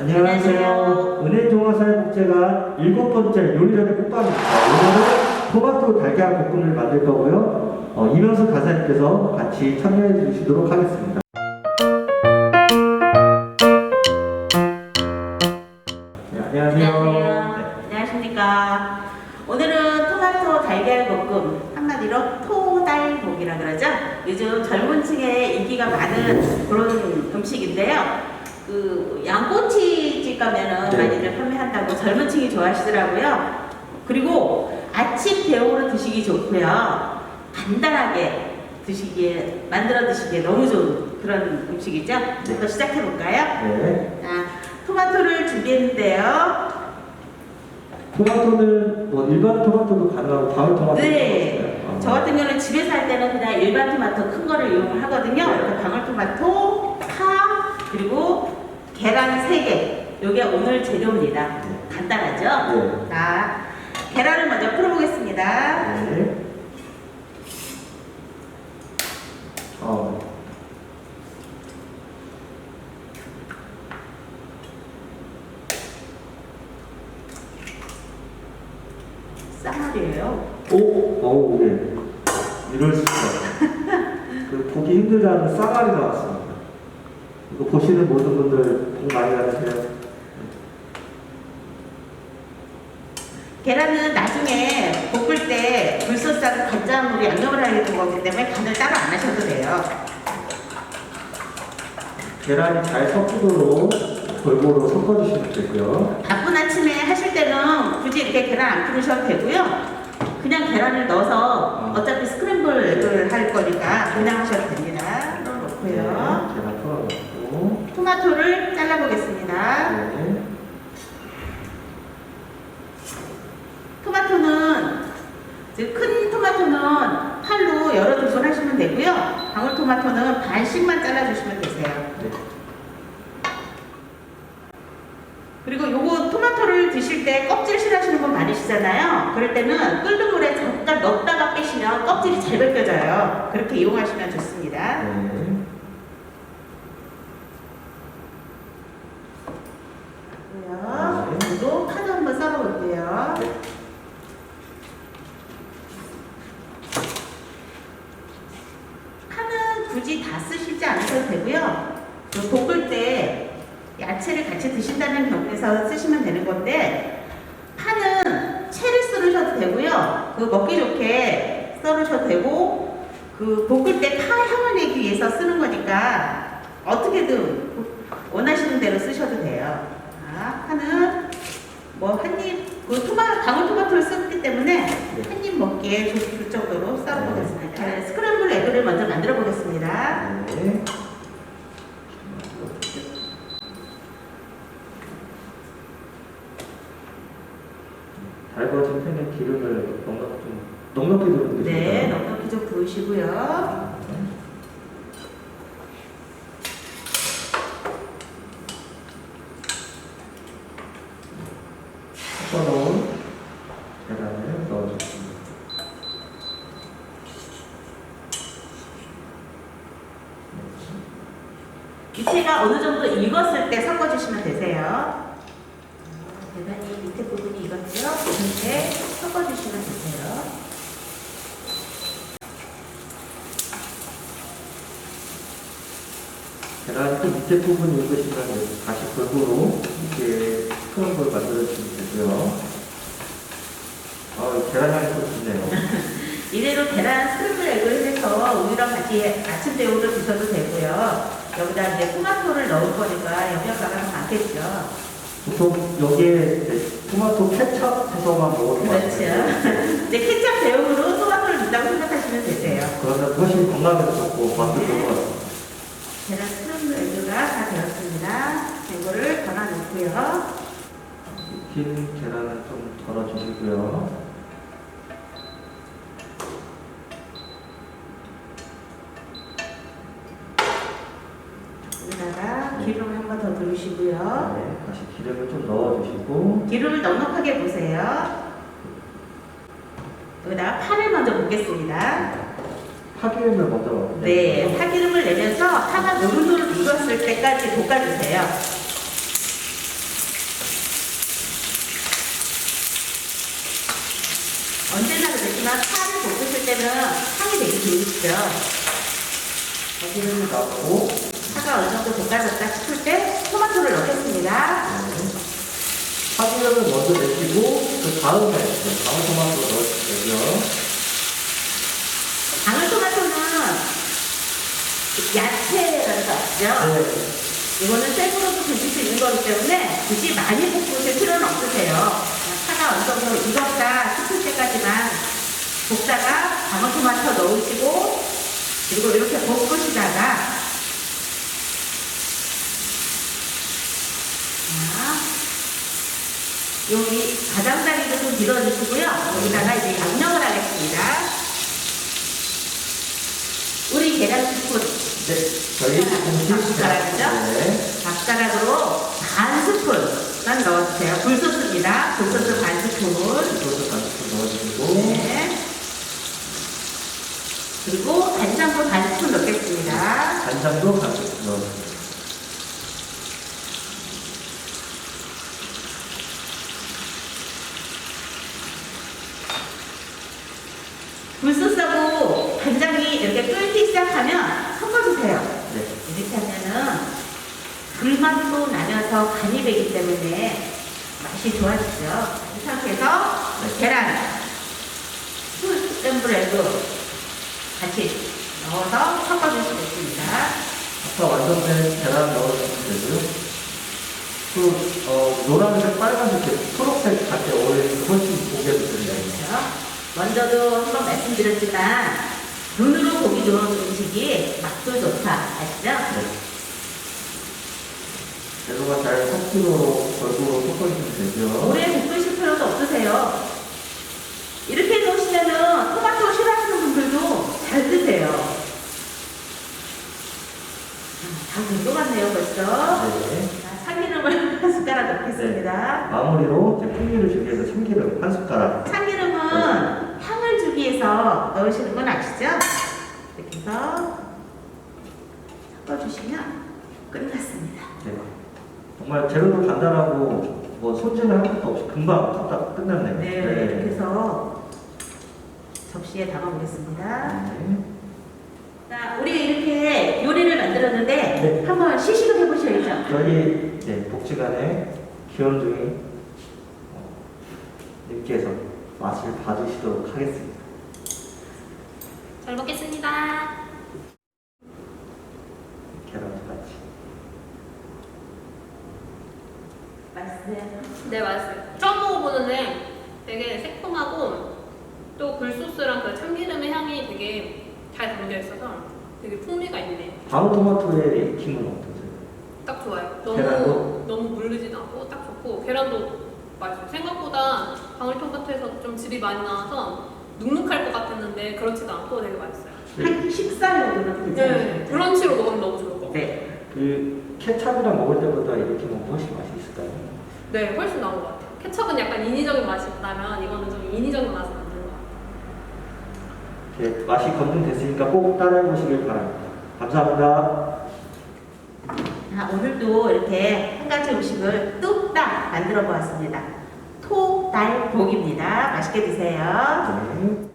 안녕하세요. 은혜 종합사회복지관 일곱 번째 요리자의 국밥입니다. 오늘은 토마토 달걀 볶음을 만들 거고요. 어, 이명수 가사님께서 같이 참여해 주시도록 하겠습니다. 네, 안녕하세요. 안녕하세요. 안녕하십니까. 오늘은 토마토 달걀 볶음, 한마디로 토달볶이라 그러죠. 요즘 젊은 층에 인기가 많은 그런 음식인데요. 그 양꼬치 집 가면은 네. 많이들 판매한다고 젊은 층이 좋아하시더라고요. 그리고 아침 대용으로 드시기 좋고요. 간단하게 드시기에 만들어 드시기에 너무 좋은 그런 음식이죠. 또 시작해 볼까요? 네. 자, 토마토를 준비했는데요. 토마토는 뭐 일반 토마토도 가능하고 방울 토마토도 네. 있어요. 아. 저 같은 경우는 집에서 할 때는 그냥 일반 토마토 큰 거를 이용을 하거든요. 네. 이렇게 방울 토마토, 파, 그리고 계란 3개. 요게 오늘 재료입니다. 네. 간단하죠? 네. 자, 계란을 먼저 풀어보겠습니다. 네. 어, 쌍알이에요. 오, 오, 네. 이럴 수가. 그 보기 힘들다는 쌍알이 나왔습니다. 이거 보시는 모든 분들 복 많이 받으세요. 계란은 나중에 볶을 때 불소스하고 간장으로 양념을 하게 된 거기 때문에 간을 따로 안 하셔도 돼요. 계란이 잘 섞이도록 골고루 섞어주시면 되고요. 바쁜 아침에 하실 때는 굳이 이렇게 계란 안 풀으셔도 되고요. 그냥 계란을 넣어서 어차피 스크램블을 할 거니까 그냥 하셔도 됩니다. 네, 계란 풀어놓고. 토마토를 잘라보겠습니다. 네. 토마토는 이제 큰 토마토는 칼로 여러 등분 하시면 되고요. 방울 토마토는 반씩만 잘라주시면 되세요. 네. 그리고 요거 토마토를 드실 때 껍질 싫어하시는 분 많으시잖아요. 그럴 때는 끓는 물에 잠깐 넣었다가 빼시면 껍질이 잘 벗겨져요. 그렇게 이용하시면 좋습니다. 네. 그리고요. 그리고 파도 한번 썰어볼게요. 파는 굳이 다 쓰시지 않으셔도 되고요. 그 볶을 때 야채를 같이 드신다는 경우에서 쓰시면 되는 건데 파는 채를 썰으셔도 되고요. 그 먹기 좋게 썰으셔도 되고 그 볶을 때 파 향을 내기 위해서 쓰는 거니까 어떻게든 원하시는 대로 쓰셔도 돼요. 자, 파는 뭐 한입 그 토마 방울 토마토를 썼기 때문에 한입 먹기에 좋을 정도로 썰어보겠습니다. 네, 스크램블 에그를 먼저 만들어 보겠습니다. 네. 달궈진 팬에 기름을 넉넉 넉넉히 됩니다. 네, 넉넉히 좀 부으시고요. 섞어놓은 계란을 넣어주십니다. 밑에가 어느 정도 익었을 때 섞어주시면 되세요. 계란이 밑에 부분이 익었죠? 이렇게 섞어주시면 되세요. 계란 그 밑에 부분이 익으시면 다시 골고루 이렇게 큰걸 만들어주시면 되고요. 아, 계란 향이 또 좋네요. 이대로 계란 스크램블 에그를 해서 우유랑 같이 아침 대우로 드셔도 되고요. 여기다 이제 토마토를 넣을 거니까 영양가가 많겠죠. 보통 여기에 토마토 케첩 해서만 먹어도 그렇죠. 이제 케첩 대용으로 토마토를 넣는다고 생각하시면 되세요. 그러면 훨씬 건강에도 좋고 맛도 좋을 것 같습니다. 계란 스크램블 에그가 다 되었습니다. 이거를 덜어 놓고요. 흰 계란은 좀 덜어주시고요. 여기다가 기름을 한 번더 두르시고요. 네, 다시 기름을 좀 넣어주시고 기름을 넉넉하게 보세요. 여기다가 파를 먼저 볶겠습니다. 파기름을 먼저 넣어요. 네, 파기름을 내면서 파가 어느 정도 익었을 때까지 볶아주세요. 언제나 그렇지만 파를 볶으실 때는 향이 되게 좋으시죠? 파기름을 넣고 파가 어느 정도 볶아졌다 싶을 때 토마토를 넣겠습니다. 네. 파기름을 먼저 내시고 그 다음에 네, 다음 토마토를 넣어주세요. 야채라는 거 아시죠? 네. 이거는 생으로도 드실 수 있는 거기 때문에 굳이 많이 볶으실 필요는 없으세요. 파가 어느 정도 익었다 싶을 때까지만 볶다가 방울토마토 넣으시고 그리고 이렇게 볶으시다가 자, 여기 가장자리도 좀 밀어주시고요. 여기다가 이제 양념을 하겠습니다. 계란 스푼 네, 저희 공식 젓가락이죠? 네. 밥가락으로 반 스푼만 넣어주세요. 굴소스입니다. 굴소스 반 스푼. 소스 반 스푼 넣어주시고 네. 그리고 간장도 반 스푼 넣겠습니다. 간장도 반 스푼 넣어주세요. 굴소스하고 간장이 이렇게 끓기 시작하면 섞어주세요. 네. 이렇게 하면은 불맛도 나면서 간이 되기 때문에 맛이 좋아지죠. 이 상태에서 계란, 풀 브레드 같이 넣어서 섞어주시겠습니다. 아까 완성된 계란 넣어주시면 되고요. 그, 어, 노란색, 빨간색, 초록색 같이 어울리는 훨씬 보게 됩니다. 그렇죠. 먼저도 한번 말씀드렸지만 눈으로 보기 좋은 음식이 맛도 좋다 아시죠? 네. 재료가 잘 섞이도록 골고루 섞어주시면 되죠. 오래 볶으실 필요도 없으세요. 이렇게 넣으시면은 토마토 싫어하시는 분들도 잘 드세요. 아, 다된 것 같네요 벌써. 네. 자, 참기름을 한 숟가락 넣겠습니다. 마무리로 이제 풍미를 주기 위해서 참기름 한 숟가락. 주기 넣으시는 건 아시죠? 이렇게 해서 섞어주시면 끝났습니다. 네. 정말 재료도 간단하고 뭐 손질을 할 것도 없이 금방 딱 끝났네요. 네, 이렇게 해서 접시에 담아보겠습니다. 네. 자, 우리 이렇게 요리를 만들었는데 네. 한번 시식을 해보셔야죠. 저희 네, 복지관의 기원중이 어, 님께서 맛을 봐주시도록 하겠습니다. 잘 먹겠습니다. 계란도 같이. 맛있어요. 네, 맛있어요. 처음 먹어보는데 되게 새콤하고 또 굴소스랑 그 참기름의 향이 되게 잘 담겨 있어서 되게 풍미가 있네. 방울 토마토의 레이팅은 어떠세요? 딱 좋아요. 너무 계란도? 너무 물르진 않고 딱 좋고 계란도 맛있어요. 생각보다 방울토마토에서 좀 즙이 많이 나와서 눅눅할 것 같았는데 그렇지도 않고 되게 맛있어요. 한 식사용으로 는 네, 괜찮아요. 브런치로 먹으면 너무 좋을 것 같아요. 네. 그 케찹이랑 먹을 때보다 이렇게 먹으면 훨씬 맛이 있을까요? 네, 훨씬 나은 것 같아요. 케첩은 약간 인위적인 맛이 있다면 이거는 좀 인위적인 맛은 안 드는 것 같아요. 이렇게 맛이 검증됐으니까 꼭 따라해 보시길 바랍니다. 감사합니다. 자, 오늘도 이렇게 한 가지 음식을 뚝딱 만들어 보았습니다. 토달복입니다. 맛있게 드세요. 네.